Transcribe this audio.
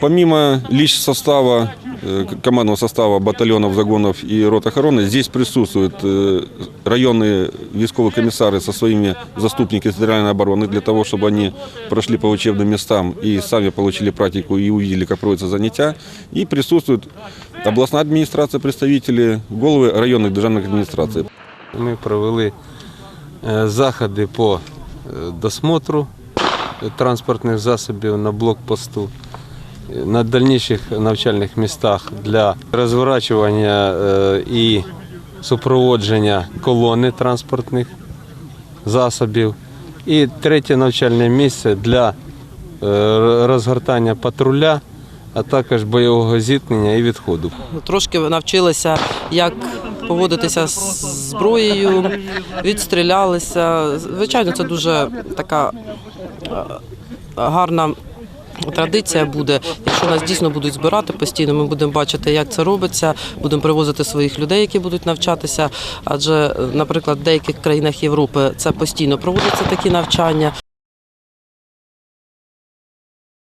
Помимо лич состава, э, командного состава батальонов, загонов и рот охраны, здесь присутствуют э, районные військовые комиссары со своими заступниками территориальной обороны для того, чтобы они прошли по учебным местам и сами получили практику и увидели, как проводятся занятия. И присутствует областная администрация, представители, головы районных державных администраций. Ми провели е, заходи по досмотру е, транспортних засобів на блокпосту, на дальніших навчальних містах для розворачування і супроводження колони транспортних засобів. І третє навчальне місце для е, розгортання патруля, а також бойового зіткнення і відходу. Трошки навчилися, як поводитися з зброєю, відстрілялися. Звичайно, це дуже така е, гарна. Традиція буде, якщо нас дійсно будуть збирати постійно, ми будемо бачити, як це робиться, будемо привозити своїх людей, які будуть навчатися. Адже, наприклад, в деяких країнах Європи це постійно проводяться такі навчання.